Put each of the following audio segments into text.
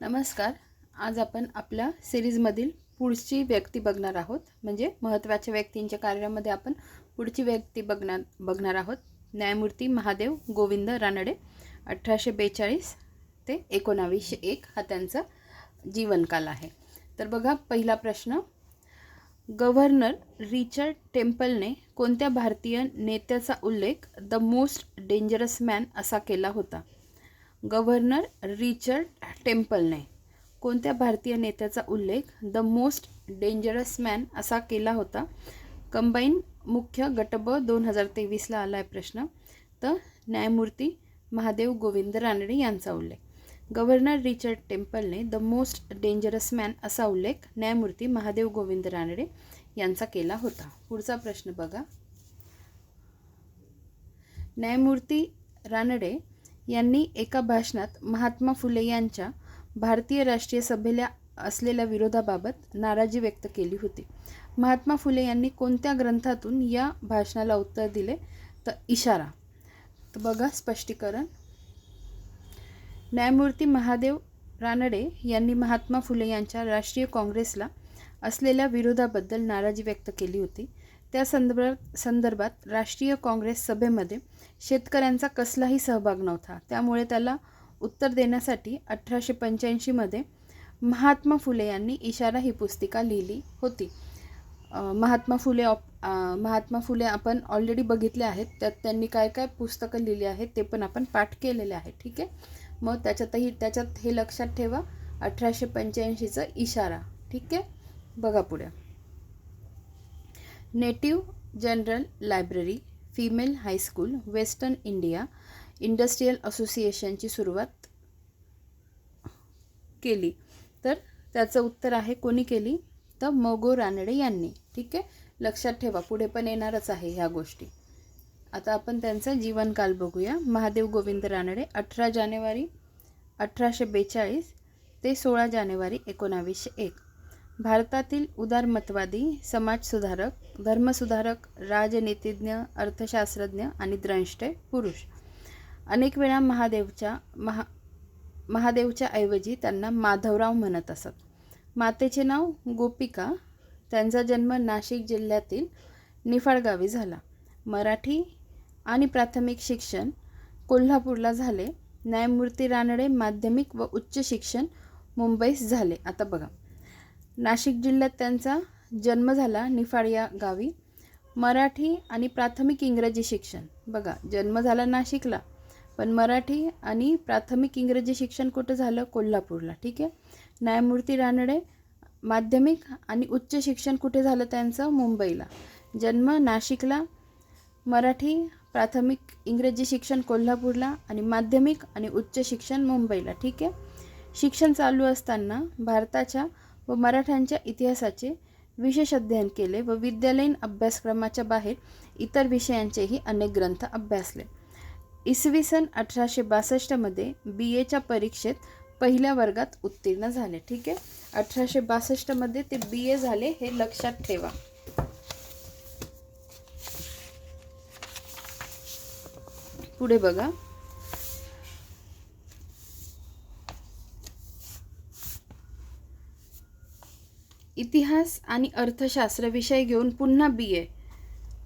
नमस्कार. आज आपण आपल्या सिरीजमधील पुढची व्यक्ती बघणार आहोत. म्हणजे महत्त्वाच्या व्यक्तींच्या कार्यामध्ये आपण पुढची व्यक्ती बघणार बघणार आहोत. न्यायमूर्ती महादेव गोविंद रानडे अठराशे बेचाळीस ते एकोणावीसशे एक हा त्यांचा जीवनकाल आहे. तर बघा पहिला प्रश्न. गव्हर्नर रिचर्ड टेम्पलने कोणत्या भारतीय नेत्याचा उल्लेख द मोस्ट डेंजरस मॅन असा केला होता? गव्हर्नर रिचर्ड टेम्पलने कोणत्या भारतीय नेत्याचा उल्लेख द मोस्ट डेंजरस मॅन असा केला होता? कंबाईन मुख्य गटब दोन हजार तेवीसला आला आहे प्रश्न. तर न्यायमूर्ती महादेव गोविंद रानडे यांचा उल्लेख. गव्हर्नर रिचर्ड टेम्पलने द मोस्ट डेंजरस मॅन असा उल्लेख न्यायमूर्ती महादेव गोविंद रानडे यांचा केला होता. पुढचा प्रश्न बघा. न्यायमूर्ती रानडे यांनी एका भाषणात महात्मा फुले यांच्या भारतीय राष्ट्रीय सभेला असलेल्या विरोधाबाबत नाराजी व्यक्त केली होती. महात्मा फुले यांनी कोणत्या ग्रंथातून या भाषणाला उत्तर दिले? तर इशारा. तर बघा स्पष्टीकरण. न्यायमूर्ती महादेव रानडे यांनी महात्मा फुले यांच्या राष्ट्रीय काँग्रेसला असलेल्या विरोधाबद्दल नाराजी व्यक्त केली होती. त्या संदर्भात संदर्भात राष्ट्रीय काँग्रेस सभेमध्ये शेतकऱ्यांचा कसलाही सहभाग नव्हता. त्यामुळे त्याला उत्तर देण्यासाठी अठराशे पंच्याऐंशीमध्ये महात्मा फुले यांनी इशारा ही पुस्तिका लिहिली होती. महात्मा फुले ऑप महात्मा फुले आपण ऑलरेडी बघितले आहेत. त्यात त्यांनी काय काय पुस्तकं लिहिली आहेत ते पण आपण पाठ केलेले आहे. ठीक आहे? मग त्याच्यातही त्याच्यात हे लक्षात ठेवा. अठराशे पंच्याऐंशीचा इशारा. ठीक आहे? बघा पुढे. Native general library female high school western India industrial असोसिएशनची सुरुवात केली. तर त्याचं उत्तर आहे कोणी केली? तर मगो रानडे यांनी. ठीक आहे? लक्षात ठेवा पुढे पण येणारच आहे ह्या गोष्टी. आता आपण त्यांचा जीवनकाल बघूया. महादेव गोविंद रानडे अठरा जानेवारी अठराशे बेचाळीस ते सोळा जानेवारी एकोणावीसशे एक. भारतातील उदारमतवादी समाजसुधारक धर्मसुधारक राजनीतिज्ञ अर्थशास्त्रज्ञ आणि द्रष्टे पुरुष. अनेक वेळा महादेवच्या महा महादेवच्या ऐवजी त्यांना माधवराव म्हणत असत. मातेचे नाव गोपिका. त्यांचा जन्म नाशिक जिल्ह्यातील निफाड गावी झाला. मराठी आणि प्राथमिक शिक्षण कोल्हापूरला झाले. न्यायमूर्ती रानडे माध्यमिक व उच्च शिक्षण मुंबईस झाले. आता बघा. नाशिक जिल्ह्यात त्यांचा जन्म झाला निफाड या गावी. मराठी आणि प्राथमिक इंग्रजी शिक्षण. बघा जन्म झाला नाशिकला पण मराठी आणि प्राथमिक इंग्रजी शिक्षण कुठं झालं? कोल्हापूरला ठीक आहे? न्यायमूर्ती रानडे माध्यमिक आणि उच्च शिक्षण कुठे झालं त्यांचं? मुंबईला. जन्म नाशिकला मराठी प्राथमिक इंग्रजी शिक्षण कोल्हापूरला आणि माध्यमिक आणि उच्च शिक्षण मुंबईला ठीक आहे? शिक्षण चालू असताना भारताच्या व मराठ्यांच्या इतिहासाचे विशेष अध्ययन केले व विद्यालयीन अभ्यासक्रमाच्या बाहेर इतर विषयांचेही अनेक ग्रंथ अभ्यासले. इसवी सन अठराशे बासष्टमध्ये बी एच्या परीक्षेत पहिल्या वर्गात उत्तीर्ण झाले. ठीक आहे? अठराशे बासष्टमध्ये ते बी ए झाले हे लक्षात ठेवा. पुढे बघा. इतिहास आणि अर्थशास्त्र विषय घेऊन पुन्हा बी ए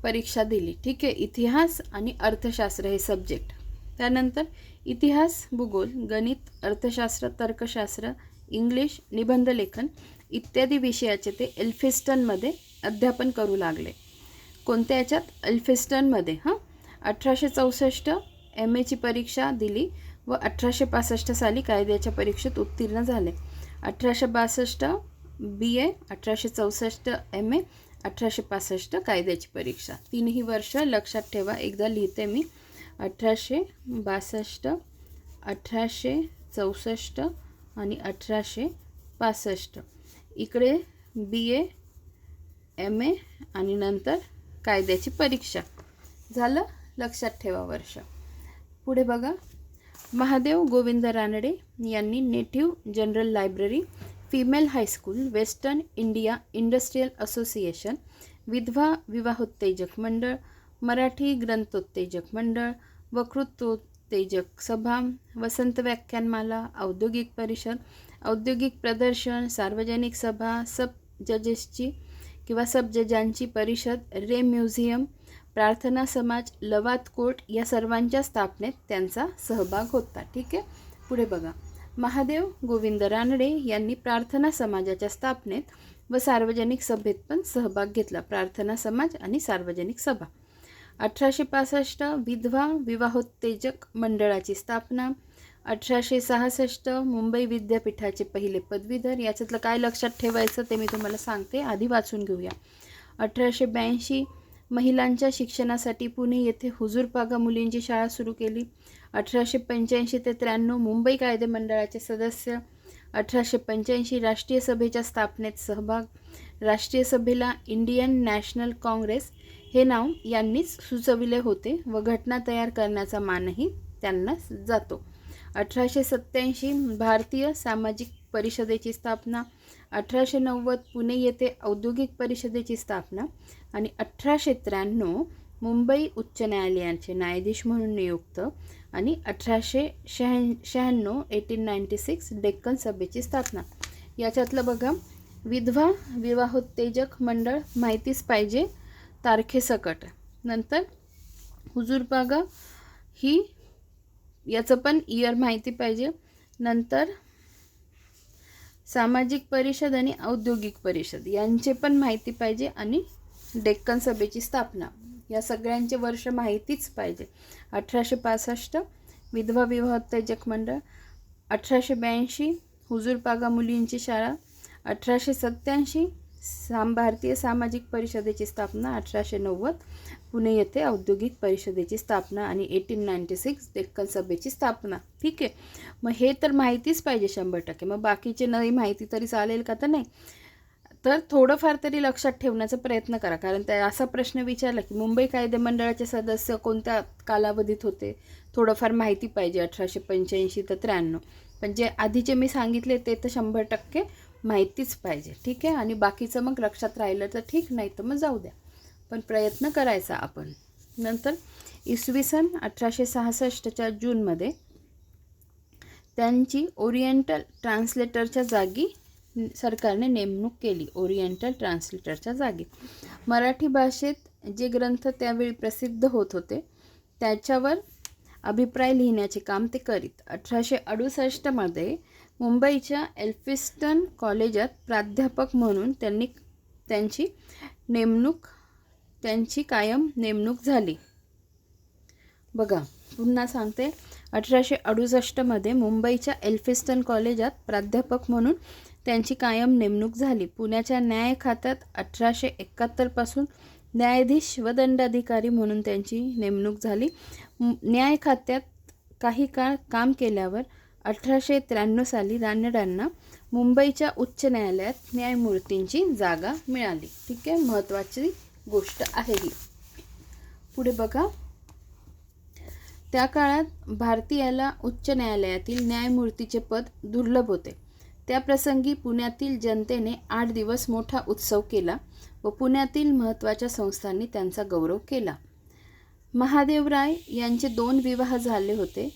परीक्षा दिली. ठीक आहे? इतिहास आणि अर्थशास्त्र हे सब्जेक्ट त्यानंतर इतिहास भूगोल गणित अर्थशास्त्र तर्कशास्त्र इंग्लिश निबंधलेखन इत्यादी विषयाचे ते एल्फिस्टनमध्ये अध्यापन करू लागले. कोणत्या याच्यात? एल्फिस्टनमध्ये हां? अठराशे चौसष्ट एम एची परीक्षा दिली व अठराशे पासष्ट साली कायद्याच्या परीक्षेत उत्तीर्ण झाले. अठराशे बासष्ट बी ए अठराशे चौसष्ट एम ए अठराशे पासष्ट कायद्याची परीक्षा. तीनही वर्ष लक्षात ठेवा. एकदा लिहिते मी. अठराशे बासष्ट अठराशे चौसष्ट आणि अठराशे पासष्ट. इकडे बी ए एम ए आणि नंतर कायद्याची परीक्षा. झालं? लक्षात ठेवा वर्ष. पुढे बघा. महादेव गोविंद रानडे यांनी native general library female high school western India industrial association विधवा विवाहोत्तेजक मंडळ मराठी ग्रंथोत्तेजक मंडळ वक्तृत्वोत्तेजक सभा वसंत व्याख्यानमाला औद्योगिक परिषद औद्योगिक प्रदर्शन सार्वजनिक सभा सब जजेसची किंवा सब जजांची परिषद रे म्युझियम प्रार्थना समाज लवात कोर्ट या सर्वांच्या स्थापनेत त्यांचा सहभाग होता. ठीक आहे? पुढे बघा. महादेव गोविंद रानडे यांनी प्रार्थना समाजाच्या स्थापनेत व सार्वजनिक सभेत पण सहभाग घेतला. प्रार्थना समाज आणि सार्वजनिक सभा. अठराशे पासष्ट विधवा विवाहोत्तेजक मंडळाची स्थापना. अठराशे सहासष्ट मुंबई विद्यापीठाचे पहिले पदवीधर. याच्यातलं काय लक्षात ठेवायचं ते मी तुम्हाला सांगते. आधी वाचून घेऊया. अठराशे ब्याऐंशी महिलांच्या शिक्षणासाठी पुणे येथे हुजूरपागा मुलींची शाळा सुरू केली. अठराशे पंच्याऐंशी ते त्र्याण्णव मुंबई कायदे मंडळाचे सदस्य अठराशे पंच्याऐंशी राष्ट्रीय सभेच्या स्थापनेत सहभाग राष्ट्रीय सभेला इंडियन नॅशनल काँग्रेस हे नाव यांनीच सुचविले होते व घटना तयार करण्याचा मानही त्यांना जातो. अठराशे सत्त्याऐंशी भारतीय सामाजिक परिषदेची स्थापना अठराशे नव्वद पुणे येथे औद्योगिक परिषदेची स्थापना आणि अठराशे त्र्याण्णव मुंबई उच्च न्यायालयाचे न्यायाधीश म्हणून नियुक्त आणि अठराशे शहा शहाण्णव एटीन नाईंटी सिक्स डेक्कन सभेची स्थापना. याच्यातलं बघा विधवा विवाहोत्तेजक मंडळ माहितीच पाहिजे तारखेसकट नंतर हुजूरबागा ही याचं पण इयर माहिती पाहिजे. नंतर सामाजिक परिषद आणि औद्योगिक परिषद यांचे पण माहिती पाहिजे आणि डेक्कन सभेची स्थापना. या सगळ्यांचे वर्ष माहितीच पाहिजे. अठराशे पासष्ट विधवा विवाह उत्तेजक मंडळ अठराशे ब्याऐंशी हुजूरपागा मुलींची शाळा अठराशे सत्त्याऐंशी साम भारतीय सामाजिक परिषदेची स्थापना अठराशे नव्वद पुणे येथे औद्योगिक परिषदेची स्थापना आणि एटीन नाईंटी सिक्स डेक्कन सभेची स्थापना. ठीक आहे. मग हे तर माहितीच पाहिजे शंभर टक्के. मग बाकीचे नाही माहिती तरी चालेल का तर नाही. तर थोडंफार तरी लक्षात ठेवण्याचा प्रयत्न करा. कारण त्या असा प्रश्न विचारला की मुंबई कायदे मंडळाचे सदस्य कोणत्या कालावधीत होते? थोडंफार माहिती पाहिजे अठराशे पंच्याऐंशी तर त्र्याण्णव. पण जे आधीचे मी सांगितले ते तर शंभर टक्के माहितीच पाहिजे. ठीक आहे? आणि बाकीचं मग लक्षात राहिलं तर ठीक नाही तर मग जाऊ द्या. पण प्रयत्न करायचा आपण. नंतर इसवी सन अठराशे सहासष्टच्या जूनमध्ये त्यांची ओरिएंटल ट्रान्सलेटरच्या जागी सरकारने नेमणूक केली ओरिएंटल ट्रान्सलेटरच्या जागी. मराठी भाषेत जे ग्रंथ त्यावेळी प्रसिद्ध होत होते त्याच्यावर अभिप्राय लिहिण्याचे काम ते करीत. अठराशे अडुसष्टमध्ये मुंबईच्या एल्फिस्टन कॉलेजात प्राध्यापक म्हणून त्यांनी त्यांची नेमणूक त्यांची कायम नेमणूक झाली. बघा पुन्हा सांगते. अठराशे अडुसष्टमध्ये मुंबईच्या एल्फिस्टन कॉलेजात प्राध्यापक म्हणून त्यांची कायम नेमणूक झाली. पुण्याच्या न्याय खात्यात अठराशे एकाहत्तरपासून न्यायाधीश व दंडाधिकारी म्हणून त्यांची नेमणूक झाली. न्याय खात्यात काही काळ काम केल्यावर अठराशे त्र्याण्णव साली रानड्यांना मुंबईच्या उच्च न्यायालयात न्यायमूर्तींची जागा मिळाली. ठीक आहे महत्त्वाची गोष्ट आहे ही. पुढे बघा. त्या काळात भारतीयाला उच्च न्यायालयातील न्यायमूर्तीचे पद दुर्लभ होते. त्या प्रसंगी पुण्यातील जनतेने आठ दिवस मोठा उत्सव केला व पुण्यातील महत्त्वाच्या संस्थांनी त्यांचा गौरव केला. महादेवराय यांचे दोन विवाह झाले होते.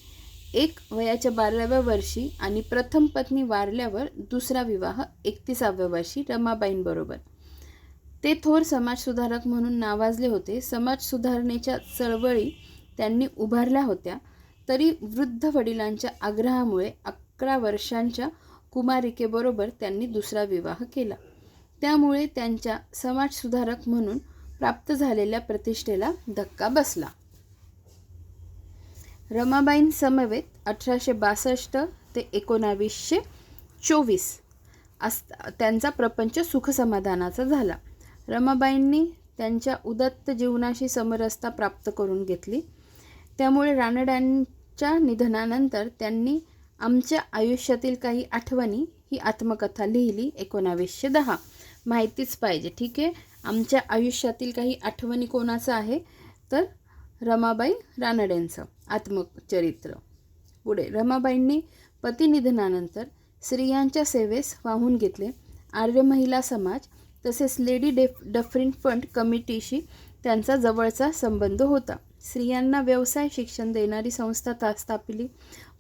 एक वयाच्या बाराव्या वर्षी आणि प्रथम पत्नी वारल्यावर दुसरा विवाह एकतीसाव्या वर्षी रमाबाईंबरोबर ते थोर समाजसुधारक म्हणून नावाजले होते. समाज सुधारणेच्या चळवळी त्यांनी उभारल्या होत्या. तरी वृद्ध वडिलांच्या आग्रहामुळे अकरा वर्षांच्या कुमारिकेबरोबर त्यांनी दुसरा विवाह केला. त्यामुळे त्यांच्या समाजसुधारक म्हणून प्राप्त झालेल्या प्रतिष्ठेला धक्का बसला. रमाबाईं समवेत अठराशे बासष्ट ते एकोणावीसशे चोवीस अस त्यांचा प्रपंच सुखसमाधानाचा झाला. रमाबाईंनी त्यांच्या उदत्त जीवनाशी समरसता प्राप्त करून घेतली. त्यामुळे रानड्यांच्या निधनानंतर त्यांनी आमच्या आयुष्यातील काही आठवणी ही आत्मकथा लिहिली एकोणावीसशे दहा. माहितीच पाहिजे ठीक आहे? आमच्या आयुष्यातील काही आठवणी कोणाचं आहे? तर रमाबाई रानडेंचं आत्मचरित्र. पुढे रमाबाईंनी पतिनिधनानंतर स्त्रियांच्या सेवेस वाहून घेतले. आर्य महिला समाज तसेच लेडी डेफ डफरिन फंड कमिटीशी त्यांचा जवळचा संबंध होता. स्त्रियांना व्यवसाय शिक्षण देणारी संस्था ता स्थापिली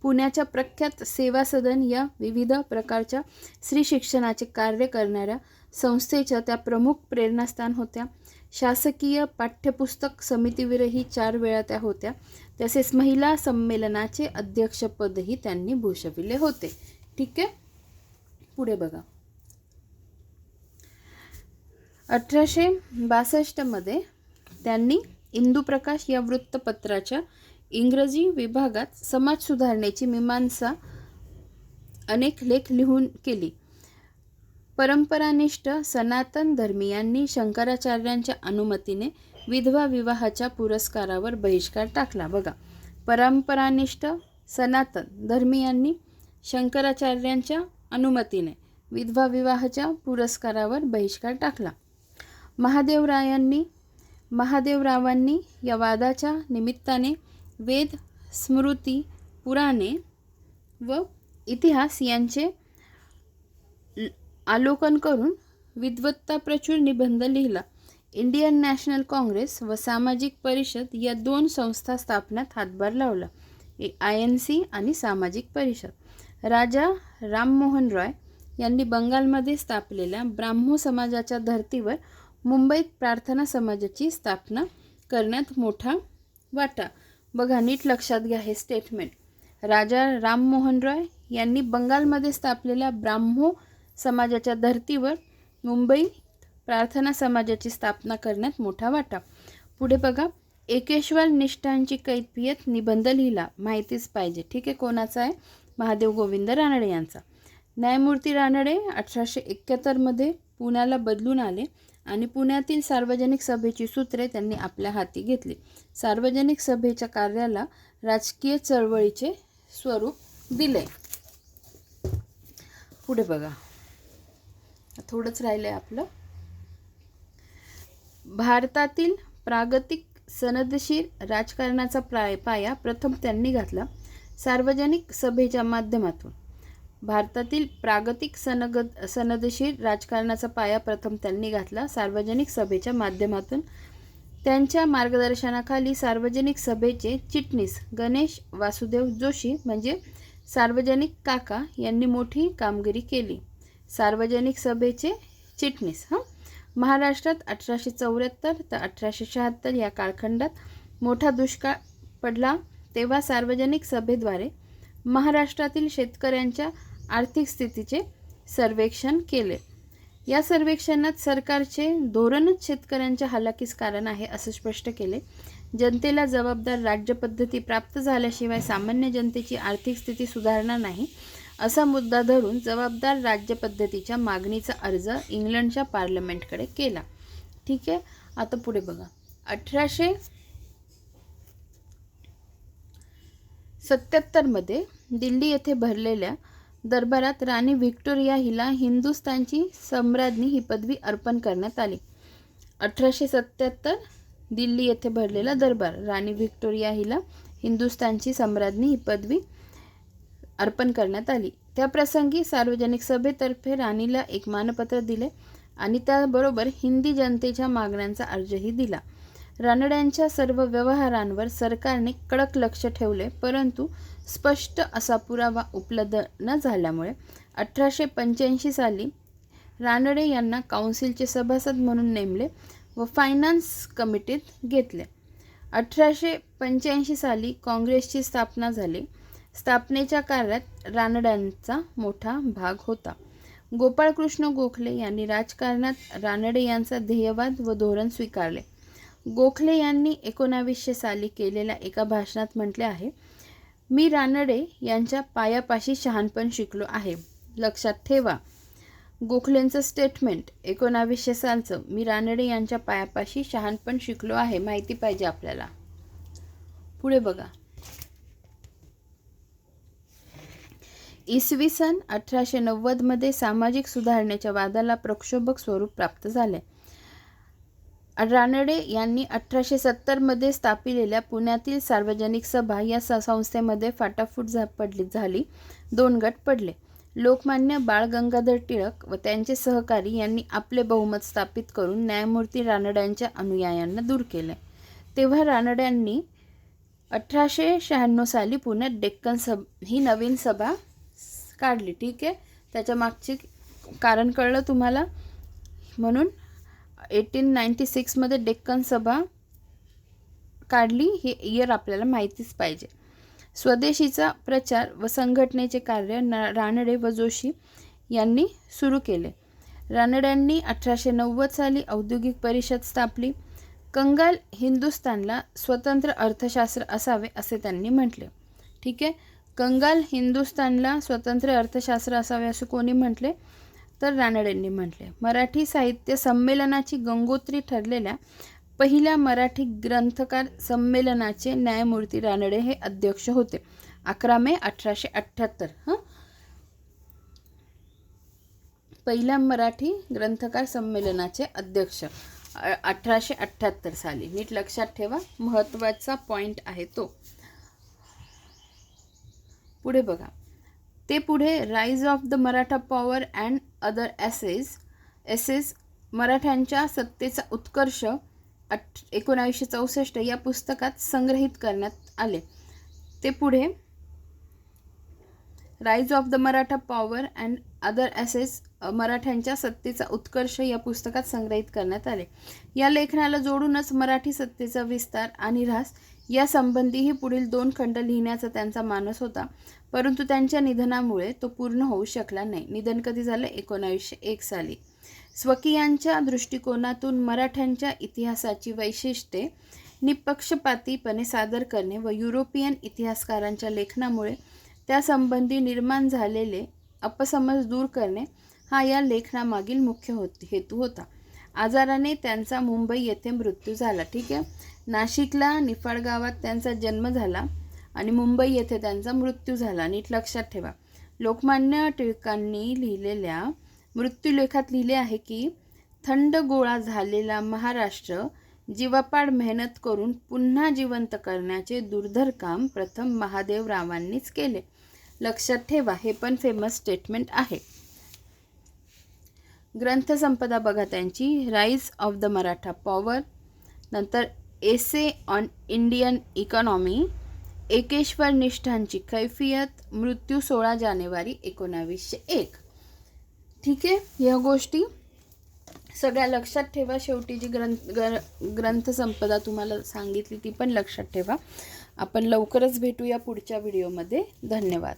पुण्याच्या प्रख्यात सेवा सदन या विविध प्रकारच्या स्त्री शिक्षणाचे कार्य करणाऱ्या संस्थेच्या त्या प्रमुख प्रेरणास्थान होत्या. शासकीय पाठ्यपुस्तक समितीवरही चार वेळा त्या होत्या. तसेच महिला संमेलनाचे अध्यक्षपदही त्यांनी भूषविले होते. ठीक आहे? पुढे बघा. अठराशे बासष्टमध्ये त्यांनी इंदुप्रकाश या वृत्तपत्राच्या इंग्रजी विभागात समाज सुधारणेची मीमांसा अनेक लेख लिहून केली. परंपरानिष्ठ सनातन धर्मीयांनी शंकराचार्यांच्या अनुमतीने विधवा विवाहाच्या पुरस्कारावर बहिष्कार टाकला. बघा परंपरानिष्ठ सनातन धर्मीयांनी शंकराचार्यांच्या अनुमतीने विधवा विवाहाच्या पुरस्कारावर बहिष्कार टाकला. महादेवरायांनी महादेवरावांनी या वादाच्या निमित्ताने वेद स्मृती पुराणे व इतिहास यांचे आलोकन करून विद्वत्ताप्रचूर निबंध लिहिला. इंडियन नॅशनल काँग्रेस व सामाजिक परिषद या दोन संस्था स्थापण्यात हातभार लावला. आय एन सी आणि सामाजिक परिषद. राजा राममोहन रॉय यांनी बंगालमध्ये स्थापलेल्या ब्राह्मो समाजाच्या धर्तीवर मुंबईत प्रार्थना समाजाची स्थापना करण्यात मोठा वाटा बघा नीट लक्षात घ्या हे स्टेटमेंट राजा राममोहन रॉय यांनी बंगालमध्ये स्थापलेल्या ब्राह्मो समाजाच्या धर्तीवर मुंबई प्रार्थना समाजाची स्थापना करण्यात मोठा वाटा. पुढे बघा एकेश्वर निष्ठांची कैफियत निबंध लिहिला माहितीच पाहिजे. ठीक आहे कोणाचा आहे? महादेव गोविंद रानडे यांचा. न्यायमूर्ती रानडे अठराशे एक्क्याहत्तरमध्ये पुण्याला बदलून आले. आणि पुण्यातील सार्वजनिक सभेची सूत्रे त्यांनी आपल्या हाती घेतली. सार्वजनिक सभेच्या कार्याला राजकीय चळवळीचे स्वरूप दिले. पुढे बघा. थोडंच राहिलं आहे आपलं. भारतातील प्रागतिक सनदशीर राजकारणाचा प्राय पाया प्रथम त्यांनी घातला. सार्वजनिक सभेच्या माध्यमातून. भारतातील प्रागतिक सनग सनदशीर राजकारणाचा पाया प्रथम त्यांनी घातला. सार्वजनिक सभेच्या माध्यमातून त्यांच्या मार्गदर्शनाखाली सार्वजनिक सभेचे चिटणीस गणेश वासुदेव जोशी म्हणजे सार्वजनिक काका यांनी मोठी कामगिरी केली. सार्वजनिक सभेचे चिटणीस हां? महाराष्ट्रात अठराशे चौऱ्याहत्तर तर अठराशे शहात्तर या कालखंडात मोठा दुष्काळ पडला तेव्हा सार्वजनिक सभेद्वारे महाराष्ट्रातील शेतकऱ्यांच्या आर्थिक स्थितीचे सर्वेक्षण केले. या सर्वेक्षणात सरकारचे धोरणच शेतकऱ्यांच्या हालाकीस कारण आहे असं स्पष्ट केले. जनतेला जबाबदार राज्यपद्धती प्राप्त झाल्याशिवाय सामान्य जनतेची आर्थिक स्थिती सुधारणार नाही असा मुद्दा धरून जबाबदार राज्यपद्धतीच्या मागणीचा अर्ज इंग्लंडच्या पार्लमेंटकडे केला. ठीक आहे आता पुढे बघा. अठराशे सत्याहत्तरमध्ये दिल्ली येथे भरलेल्या दरबारात राणी व्हिक्टोरिया हिला हिंदुस्थानची सम्राज्ञी ही पदवी अर्पण करण्यात आली. अठराशे सत्याहत्तर दिल्ली येथे भरलेला दरबार राणी व्हिक्टोरिया हिला हिंदुस्थानची सम्राज्ञी ही पदवी अर्पण करण्यात आली. त्या प्रसंगी सार्वजनिक सभेतर्फे राणीला एक मानपत्र दिले आणि त्याबरोबर हिंदी जनतेच्या मागण्यांचा अर्जही दिला. रानड्यांच्या सर्व व्यवहारांवर सरकारने कडक लक्ष ठेवले परंतु स्पष्ट असा पुरावा उपलब्ध न झाल्यामुळे अठराशे पंच्याऐंशी साली रानडे यांना काउन्सिलचे सभासद म्हणून नेमले व फायनान्स कमिटीत घेतले. अठराशे पंच्याऐंशी साली काँग्रेसची स्थापना झाली. स्थापनेच्या कार्यात रानड्यांचा मोठा भाग होता. गोपाळकृष्ण गोखले यांनी राजकारणात रानडे यांचा ध्येयवाद व धोरण स्वीकारले. गोखले यांनी एकोणावीसशे साली केलेल्या एका भाषणात म्हटले आहे मी रानडे यांच्या पायापाशी शहाणपण शिकलो आहे. लक्षात ठेवा गोखलेंचं स्टेटमेंट एकोणावीसशे सालचं मी रानडे यांच्या पायापाशी शहाणपण शिकलो आहे माहिती पाहिजे आपल्याला. पुढे बघा. इसवी सन अठराशे नव्वदमध्ये सामाजिक सुधारणेच्या वादाला प्रक्षोभक स्वरूप प्राप्त झाले. रानडे यांनी अठराशे सत्तरमध्ये स्थापिलेल्या पुण्यातील सार्वजनिक सभा या स संस्थेमध्ये फाटाफूट झा पडली झाली. दोन गट पडले. लोकमान्य बाळ गंगाधर टिळक व त्यांचे सहकारी यांनी आपले बहुमत स्थापित करून न्यायमूर्ती रानड्यांच्या अनुयायांना दूर केले. तेव्हा रानड्यांनी अठराशे शहाण्णव साली पुण्यात डेक्कन सब ही नवीन सभा काढली. ठीक आहे? त्याच्या मागचे कारण कळलं तुम्हाला? म्हणून एटीन नाईन्टी सिक्समध्ये डेक्कन सभा काढली. हे इयर आपल्याला माहितीच पाहिजे. स्वदेशीचा प्रचार व संघटनेचे कार्य न रानडे व जोशी यांनी सुरू केले. रानड्यांनी अठराशे नव्वद साली औद्योगिक परिषद स्थापली. कंगाल हिंदुस्थानला स्वतंत्र अर्थशास्त्र असावे असे त्यांनी म्हटले. ठीक आहे? कंगाल हिंदुस्थानला स्वतंत्र अर्थशास्त्र असावे असे कोणी म्हटले? तर रानडेंनी म्हटले मराठी साहित्य संमेलनाची गंगोत्री ठरलेल्या पहिल्या मराठी ग्रंथकार संमेलनाचे न्यायमूर्ती रानडे हे अध्यक्ष होते. अकरा मे अठराशे अठ्ठ्याहत्तर हां? पहिल्या मराठी ग्रंथकार संमेलनाचे अध्यक्ष अठराशे अठ्ठ्याहत्तर साली. नीट लक्षात ठेवा महत्त्वाचा पॉईंट आहे तो. पुढे बघा. ते पुढे rise of the Maratha power and other essays essays मराठ्यांच्या सत्तेचा उत्कर्ष अठ एकोणावीसशे चौसष्ट या पुस्तकात संग्रहित करण्यात आले. ते पुढे rise of the Maratha power and other essays मराठ्यांच्या सत्तेचा उत्कर्ष या पुस्तकात संग्रहित करण्यात आले. या लेखनाला जोडूनच मराठी सत्तेचा विस्तार आणि ऱ्हास या संबंधीही पुढील दोन खंड लिहिण्याचा त्यांचा मानस होता. परंतु त्यांच्या निधनामुळे तो पूर्ण होऊ शकला नाही. निधन कधी झालं? एकोणावीसशे एक साली. स्वकीयांच्या दृष्टिकोनातून मराठ्यांच्या इतिहासाची वैशिष्ट्ये निपक्षपातीपणे सादर करणे व युरोपियन इतिहासकारांच्या लेखनामुळे त्यासंबंधी निर्माण झालेले अपसमज दूर करणे हा या लेखनामागील मुख्य होत हेतू होता. आजाराने त्यांचा मुंबई येथे मृत्यू झाला. ठीक आहे? नाशिकला निफाड गावात त्यांचा जन्म झाला. आणि मुंबई येथे त्यांचा मृत्यू झाला. नीट लक्षात ठेवा. लोकमान्य टिळकांनी लिहिलेल्या मृत्यूलेखात लिहिले आहे की थंड गोळा झालेला महाराष्ट्र जीवापाड मेहनत करून पुन्हा जिवंत करण्याचे दुर्धर काम प्रथम महादेवरावांनीच केले. लक्षात ठेवा हे पण फेमस स्टेटमेंट आहे. ग्रंथसंपदा बघा त्यांची. Rise of the Maratha power नंतर एसे ऑन इंडियन इकॉनॉमी एकेश्वर निष्ठांची कैफियत मृत्यू सोळा जानेवारी एकोणावीसशे एक. ठीक आहे? या गोष्टी सगळ्या लक्षात ठेवा. शेवटी जी ग्रंथ ग्र ग्रंथसंपदा तुम्हाला सांगितली ती पण लक्षात ठेवा. आपण लवकरच भेटूया पुढच्या व्हिडिओमध्ये. धन्यवाद.